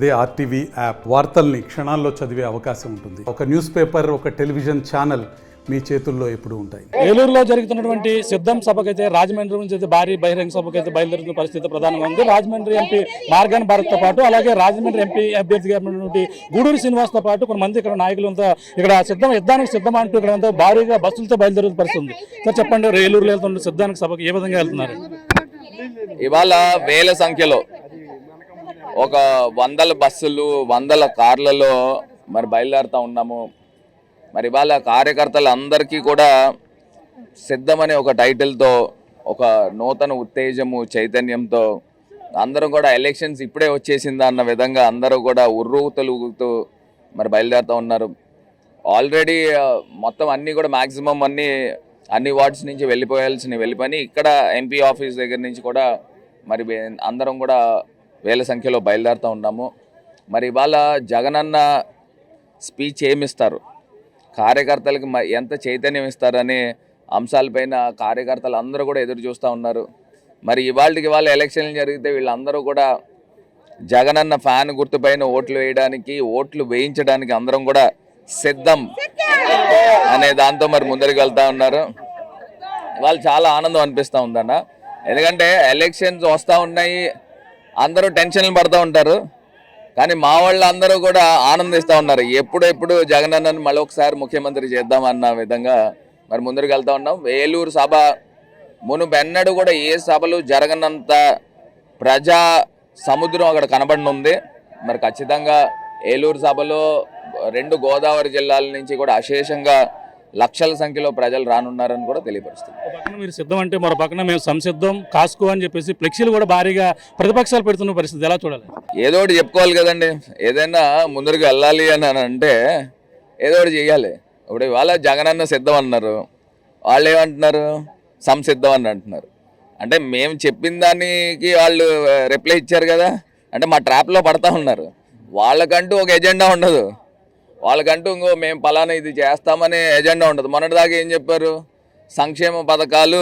అదే RTV app వార్తల్ని క్షణాల్లో చదివే అవకాశం ఉంటుంది. ఒక న్యూస్ పేపర్ ఒక టెలివిజన్ ఛానల్ మీ చేతుల్లో ఎప్పుడూ ఉంటాయి. ఏలూరులో జరుగుతున్నటువంటి సిద్ధం సభకైతే రాజమండ్రి నుంచి అయితే భారీ బహిరంగ సభకైతే బయలుదేరుతున్న పరిస్థితి ప్రధానంగా ఉంది. రాజమండ్రి ఎంపీ మార్గాన్ భారత్తో పాటు అలాగే రాజమండ్రి ఎంపీ అభ్యర్థిగా ఉన్నటువంటి గూడూరు శ్రీనివాస్తో పాటు కొంతమంది ఇక్కడ నాయకులంతా ఇక్కడ సిద్ధం యుద్ధానికి సిద్ధం అంటూ ఇక్కడ అంతా భారీగా బస్సులతో బయలుదేరుతున్న పరిస్థితి ఉంది. సార్ చెప్పండి ఏలూరులో వెళ్తున్న సిద్ధానికి సభకు ఏ విధంగా వెళ్తున్నారు? ఇవాళ వేల సంఖ్యలో ఒక వందల బస్సులు వందల కార్లలో మరి బయలుదేరుతూ ఉన్నాము. మరి ఇవాళ కార్యకర్తలు అందరికీ కూడా సిద్ధమనే ఒక టైటిల్తో ఒక నూతన ఉత్తేజము చైతన్యంతో అందరం కూడా ఎలక్షన్స్ ఇప్పుడే వచ్చేసిందా అన్న విధంగా అందరూ కూడా ఉర్రూతలుగుతూ మరి బయలుదేరుతూ ఉన్నారు. ఆల్రెడీ మొత్తం అన్నీ కూడా మ్యాక్సిమం అన్నీ అన్ని వార్డ్స్ నుంచి వెళ్ళిపోయాల్సినవి వెళ్ళిపోయి ఇక్కడ ఎంపీ ఆఫీస్ దగ్గర నుంచి కూడా మరి అందరం కూడా వేల సంఖ్యలో బయలుదేరుతూ ఉన్నాము. మరి ఇవాళ జగనన్న స్పీచ్ ఏమిస్తారు? కార్యకర్తలకు ఎంత చైతన్యం ఇస్తారనే అంశాలపైన కార్యకర్తలు అందరూ కూడా ఎదురు చూస్తూ ఉన్నారు. మరి ఇవాళకి ఇవాళ ఎలక్షన్లు జరిగితే వీళ్ళందరూ కూడా జగనన్న ఫ్యాన్ గుర్తుపైన ఓట్లు వేయడానికి ఓట్లు వేయించడానికి అందరం కూడా సిద్ధం అనే దాంతో మరి ముందరికి వెళ్తా ఉన్నారు. వాళ్ళు చాలా ఆనందం అనిపిస్తూ ఉందన్న. ఎందుకంటే ఎలక్షన్స్ వస్తూ ఉన్నాయి. అందరూ టెన్షన్లు పడుతూ ఉంటారు. కానీ మా వాళ్ళు అందరూ కూడా ఆనందిస్తూ ఉన్నారు. ఎప్పుడు ఎప్పుడు జగన్ అన్నని మళ్ళీ ఒకసారి ముఖ్యమంత్రి చేద్దామన్న విధంగా మరి ముందరికి వెళ్తూ ఉన్నాం. ఏలూరు సభ మునుపెన్నడూ కూడా ఏ సభలు జరగనంత ప్రజా సముద్రం అక్కడ కనబడనుంది. మరి ఖచ్చితంగా ఏలూరు సభలో రెండు గోదావరి జిల్లాల నుంచి కూడా అశేషంగా లక్షల సంఖ్యలో ప్రజలు రానున్నారని కూడా తెలియపరుస్తుంది. ఒక పక్కన మీరు సిద్ధం అంటే మరో పక్కన మేము సంసిద్ధం కాసుకో అని చెప్పేసి ఫ్లెక్సీలు కూడా భారీగా ప్రతిపక్షాలు పెడుతున్న పరిస్థితి ఎలా చూడాలి? ఏదో ఒకటి చెప్పుకోవాలి కదండి. ఏదైనా ముందరికి వెళ్ళాలి అని అని అంటే ఏదో ఒకటి చెయ్యాలి. ఇప్పుడు ఇవాళ జగనన్న సిద్ధం అన్నారు. వాళ్ళు ఏమంటున్నారు? సంసిద్ధం అని అంటున్నారు. అంటే మేము చెప్పిన దానికి వాళ్ళు రిప్లై ఇచ్చారు కదా. అంటే మా ట్రాప్లో పడతా ఉన్నారు. వాళ్ళకంటూ ఒక ఎజెండా ఉండదు. వాళ్ళకంటూ ఇంకో మేము పలానా ఇది చేస్తామనే ఎజెండా ఉండదు. మొన్నటిదాకా ఏం చెప్పారు? సంక్షేమ పథకాలు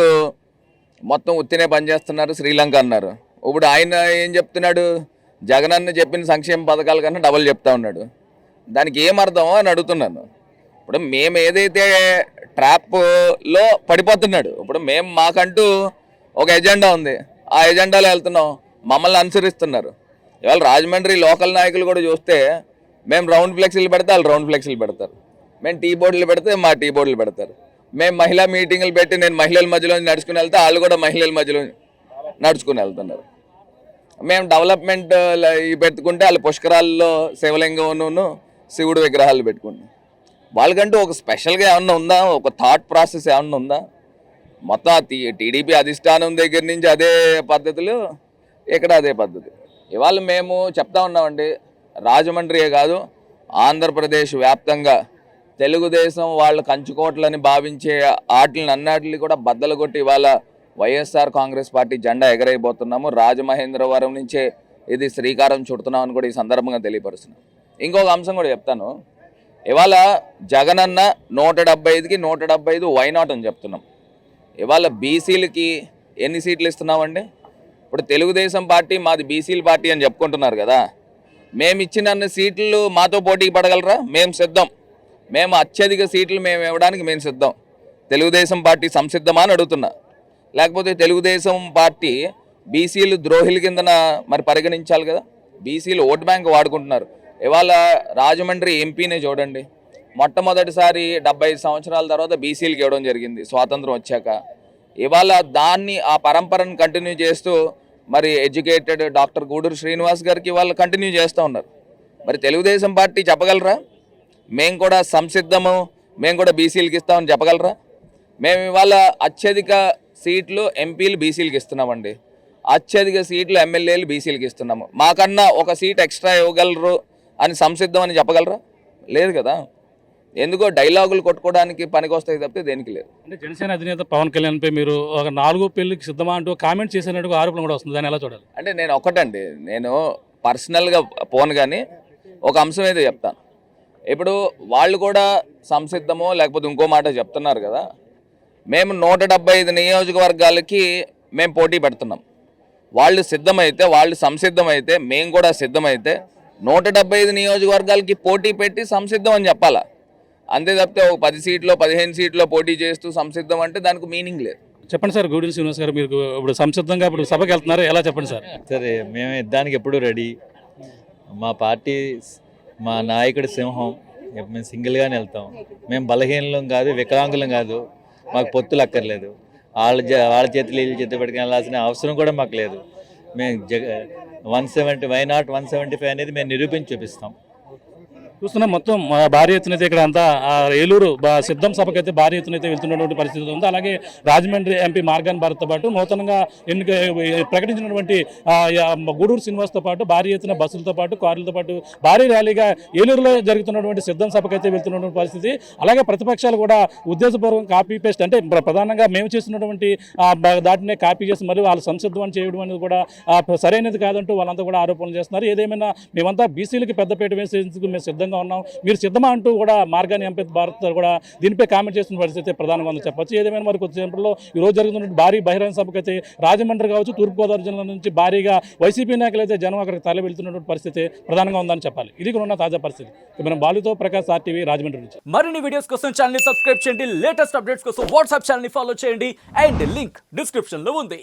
మొత్తం ఉత్తినే పనిచేస్తున్నారు శ్రీలంక అన్నారు. ఇప్పుడు ఆయన ఏం చెప్తున్నాడు? జగన్ అన్న చెప్పిన సంక్షేమ పథకాల కన్నా డబల్ చెప్తా ఉన్నాడు. దానికి ఏం అర్థమో అని అడుగుతున్నాను. ఇప్పుడు మేము ఏదైతే ట్రాప్లో పడిపోతున్నాడు ఇప్పుడు మేము మాకంటూ ఒక ఎజెండా ఉంది. ఆ ఎజెండాలో వెళ్తున్నాం. మమ్మల్ని అనుసరిస్తున్నారు. ఇవాళ రాజమండ్రి లోకల్ నాయకులు కూడా చూస్తే మేము రౌండ్ ఫ్లెక్సీలు పెడితే వాళ్ళు రౌండ్ ఫ్లెక్సీలు పెడతారు. మేము టీ బోర్డులు పెడితే మా టీ బోర్డులు పెడతారు. మేము మహిళా మీటింగులు పెట్టి నేను మహిళల మధ్యలో నడుచుకుని వెళ్తే వాళ్ళు కూడా మహిళల మధ్యలో నడుచుకుని వెళ్తున్నారు. మేము డెవలప్మెంట్ పెట్టుకుంటే వాళ్ళు పుష్కరాల్లో శివలింగంను శివుడు విగ్రహాలు పెట్టుకుంటాం. వాళ్ళకంటూ ఒక స్పెషల్గా ఏమన్నా ఉందా? ఒక థాట్ ప్రాసెస్ ఏమన్నా ఉందా? మొత్తం ఆ టీడీపీ అధిష్టానం దగ్గర నుంచి అదే పద్ధతులు ఇక్కడ అదే పద్ధతి. ఇవాళ మేము చెప్తా ఉన్నామండి రాజమండ్రియే కాదు ఆంధ్రప్రదేశ్ వ్యాప్తంగా తెలుగుదేశం వాళ్ళు కంచుకోట్లని భావించే ఆటలను అన్నిటిని కూడా బద్దలు కొట్టి ఇవాళ వైఎస్ఆర్ కాంగ్రెస్ పార్టీ జెండా ఎగరైపోతున్నాము రాజమహేంద్రవరం నుంచే ఇది శ్రీకారం చుడుతున్నామని కూడా ఈ సందర్భంగా తెలియపరుస్తున్నాం. ఇంకొక అంశం కూడా చెప్తాను. ఇవాళ జగనన్న నూట డెబ్బై ఐదుకి నూట డెబ్బై ఐదు వైనాట్ అని చెప్తున్నాం. ఇవాళ బీసీలకి ఎన్ని సీట్లు ఇస్తున్నామండి? ఇప్పుడు తెలుగుదేశం పార్టీ మాది బీసీల పార్టీ అని చెప్పుకుంటున్నారు కదా. మేము ఇచ్చిన అన్ని సీట్లు మాతో పోటీకి పడగలరా? మేము సిద్ధం. మేము అత్యధిక సీట్లు మేము ఇవ్వడానికి మేము సిద్ధం. తెలుగుదేశం పార్టీ సంసిద్ధమా అని అడుగుతున్నా. లేకపోతే తెలుగుదేశం పార్టీ బీసీలు ద్రోహిల కిందన మరి పరిగణించాలి కదా? బీసీలు ఓటు బ్యాంక్ వాడుకుంటున్నారు. ఇవాళ రాజమండ్రి ఎంపీనే చూడండి. మొట్టమొదటిసారి డెబ్బై ఐదు సంవత్సరాల తర్వాత బీసీలకు ఇవ్వడం జరిగింది. స్వాతంత్రం వచ్చాక. ఇవాళ దాన్ని ఆ పరంపరను కంటిన్యూ చేస్తూ మరి ఎడ్యుకేటెడ్ డాక్టర్ గూడూరు శ్రీనివాస్ గారికి వాళ్ళు కంటిన్యూ చేస్తూ ఉన్నారు. మరి తెలుగుదేశం పార్టీ చెప్పగలరా? మేము కూడా సంసిద్ధము మేము కూడా బీసీలకి ఇస్తామని చెప్పగలరా? మేము ఇవాళ అత్యధిక సీట్లు ఎంపీలు బీసీలకి ఇస్తున్నామండి. అత్యధిక సీట్లు ఎమ్మెల్యేలు బీసీలకి ఇస్తున్నాము. మాకన్నా ఒక సీట్ ఎక్స్ట్రా ఇవ్వగలరు అని సంసిద్ధం అని చెప్పగలరా? లేదు కదా? ఎందుకో డైలాగులు కొట్టుకోవడానికి పనికొస్తాయి తప్పితే దేనికి లేదు. అంటే జనసేన అధినేత పవన్ కళ్యాణ్ పై మీరు ఒక నాలుగో పెళ్ళికి సిద్ధమా అంటూ కామెంట్ చేసినట్టు ఆరోపణ కూడా వస్తుంది. దాన్ని ఎలా చూడాలి? అంటే నేను ఒకటండి. నేను పర్సనల్గా పోను కానీ ఒక అంశం అయితే చెప్తాను. ఇప్పుడు వాళ్ళు కూడా సంసిద్ధమో లేకపోతే ఇంకో మాట చెప్తున్నారు కదా. మేము నూట డెబ్బై ఐదు నియోజకవర్గాలకి మేము పోటీ పెడుతున్నాం. వాళ్ళు సిద్ధమైతే వాళ్ళు సంసిద్ధమైతే మేము కూడా సిద్ధమైతే నూట డెబ్బై ఐదు నియోజకవర్గాలకి పోటీ పెట్టి సంసిద్ధం అని చెప్పాలా? అంతే తప్పితే ఒక పది సీట్లో పదిహేను సీట్లో పోటీ చేస్తూ సంసిద్ధం అంటే దానికి మీనింగ్ లేదు. చెప్పండి సార్ గూడూరు శ్రీనివాస్ గారు మీరు ఇప్పుడు సంసిద్ధంగా ఇప్పుడు సభకి వెళ్తున్నారు? ఎలా చెప్పండి సార్? సరే మేము యుద్ధానికి ఎప్పుడూ రెడీ. మా పార్టీ మా నాయకుడి సింహం. మేము సింగిల్గానే వెళ్తాం. మేము బలహీనలం కాదు వికలాంగులం కాదు. మాకు పొత్తులు అక్కర్లేదు. వాళ్ళ జ- వాళ్ళ చేతులు వీళ్ళ చేతులు పెట్టుకుని వెళ్ళాల్సిన అవసరం కూడా మాకు లేదు. మేము జగ one seventy why not one seventy five అనేది మేము నిరూపించి చూపిస్తాం. చూస్తున్నాం మొత్తం భారీ ఎత్తున ఇక్కడ అంతా ఏలూరు సిద్ధం సభకి అయితే భారీ ఎత్తున అయితే వెళ్తున్నటువంటి పరిస్థితి ఉంది. అలాగే రాజమండ్రి ఎంపీ మార్గాన్ భారత్తో పాటు నూతనంగా ఎన్నిక ప్రకటించినటువంటి గూడూరు శ్రీనివాస్తో పాటు భారీ ఎత్తున బస్సులతో పాటు కార్లతో పాటు భారీ ర్యాలీగా ఏలూరులో జరుగుతున్నటువంటి సిద్ధం సభకి అయితే వెళ్తున్నటువంటి పరిస్థితి. అలాగే ప్రతిపక్షాలు కూడా ఉద్దేశపూర్వకంగా కాపీ పేస్ట్ అంటే ప్రధానంగా మేము చేసినటువంటి దాటినే కాపీ చేసి మరి వాళ్ళు సంసిద్ధం అని చేయడం అనేది కూడా సరైనది కాదంటూ వాళ్ళంతా కూడా ఆరోపణలు చేస్తున్నారు. ఏదేమైనా మేమంతా బీసీలకి పెద్దపీట వేసేందుకు మేము సిద్ధంగా ఉన్నాం. మీరు సిద్ధమా అంటూ కూడా మార్గాన్ని ఎంపీ భారత్ కూడా దీనిపై కామెంట్ చేస్తున్న పరిస్థితి ప్రధానంగా ఉందని చెప్పచ్చు. ఏదేమైనా మరి కొద్దిసేపట్లో ఈ రోజు జరుగుతున్న భారీ బహిరంగ సభకు అయితే రాజమండ్రి కావచ్చు తూర్పుగోదావరి జిల్లా నుంచి భారీగా వైసీపీ నాయకులు అయితే జనం అక్కడికి తరలి వెళ్తున్నటువంటి పరిస్థితి ప్రధానంగా ఉందని చెప్పాలి. ఇది కూడా ఉన్న తాజా పరిస్థితి. మనం బాలుతో ప్రకాష్ ఆర్టీవీ రాజమండ్రి నుంచి. మరిన్ని వీడియోస్ కోసం ఛానల్ సబ్స్క్రైబ్ చేయండి. లేటెస్ట్ అప్డేట్స్ కోసం వాట్సాప్ ఛానల్ ఫాలో చేయండి. అండ్ లింక్ డిస్క్రిప్షన్లో ఉంది.